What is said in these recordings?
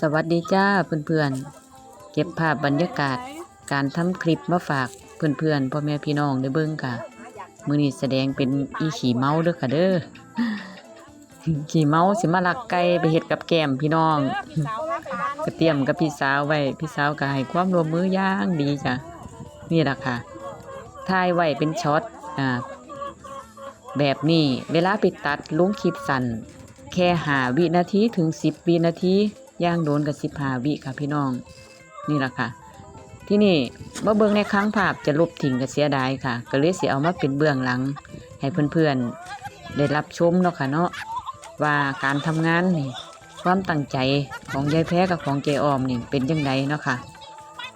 สวัสดีจ้าเพื่อนๆ เก็บภาพบรรยากาศ การทำคลิปมาฝากเพื่อนๆพ่อแม่พี่น้องได้เบิ่งค่ะ มือนี้แสดงเป็นอีขี่เมาเด้อค่ะเด้อขี่เมาสิมาลักไก่ไปเฮ็ดกับแกมพี่น้องก็เตรียมกับพี่สาวไว้พี่สาวก็ให้ความร่วมมือย่างดีจ้ะนี่แหละค่ะถ่ายไว้เป็นช็อตอ่าแบบนี้เวลาไปตัดลุงคลิปสั้นแค่หาวินาทีถึงสิบวินาที ย่างโดนกับสิบหาวิค่ะพี่น้อง นี่แหละค่ะ ที่นี่เมื่อเบิ่งในครั้งภาพจะลบทิ้งก็เสียดายค่ะ ก็เลยสิเอามาเป็นเบื้องหลัง ให้เพื่อนๆ ได้รับชมเนาะค่ะเนาะว่าการทำงานนี่ความตั้งใจของยายแพ้กับของเจออมนี่เป็นยังไงเนาะค่ะ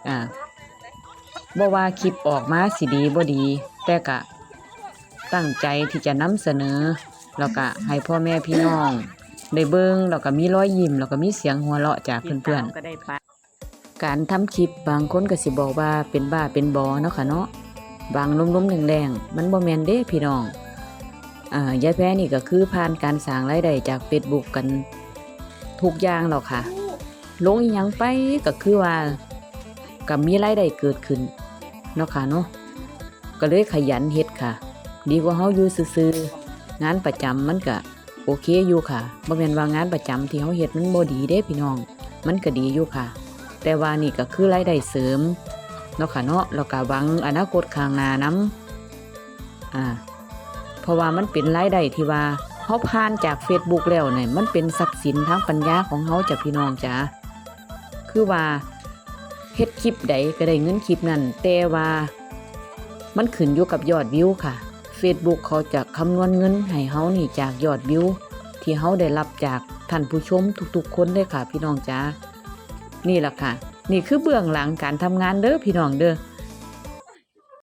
อ่าบ่ว่าคลิปออกมาสิดีบ่ดี แต่ก็ตั้งใจที่จะนำเสนอ แล้วก็ให้พ่อแม่พี่น้อง ได้เบิ่งแล้วก็มีรอยยิ้มแล้วก็มีเสียงหัวเราะจากเพื่อนๆ การทำคลิปบางคนก็สิบอกว่าเป็นบ้าเป็นบอเนาะค่ะเนาะบางล้มๆแรงๆมันบ่แม่นเด้พี่น้องอ่ายายแพ้นี่ก็คือผ่านการสร้างรายได้จาก Facebook กันทุกอย่างแล้วค่ะ ลงอีหยังไปก็คือว่าก็มีรายได้เกิดขึ้นเนาะค่ะเนาะก็เลยขยันเฮ็ดค่ะ ดีกว่าเฮาอยู่ซื่อๆงานประจำมันก็โอ เคอยู่ค่ะบ่แม่นว่างานประจำที่เฮาเฮ็ดมันบ่ดีเด้พี่น้อง มันก็ดีอยู่ค่ะ แต่ว่านี่ก็คือรายได้เสริมเนาะค่ะเนาะแล้วก็หวังอนาคตข้างหน้านํอ่า เพราะว่ามันเป็นรายได้ที่ว่าเฮาผ่านจาก Facebook แล้วเนี่ยมันเป็นทรัพย์สินทางปัญญาของเฮาจ้ะพี่น้องจ้าคือว่าเฮ็ดคลิปใดก็ได้เงินคลิปนั้นแต่ว่า มันขึ้นอยู่กับยอดวิวค่ะ Facebook เขาจะคำนวณเงินให้เฮานี่จากยอดวิวที่เฮาได้รับจากท่านผู้ชมทุกๆคนเลยค่ะ พี่น้องจ้านี่แหละค่ะ นี่คือเบื้องหลังการทำงานเด้อพี่น้องเด้อ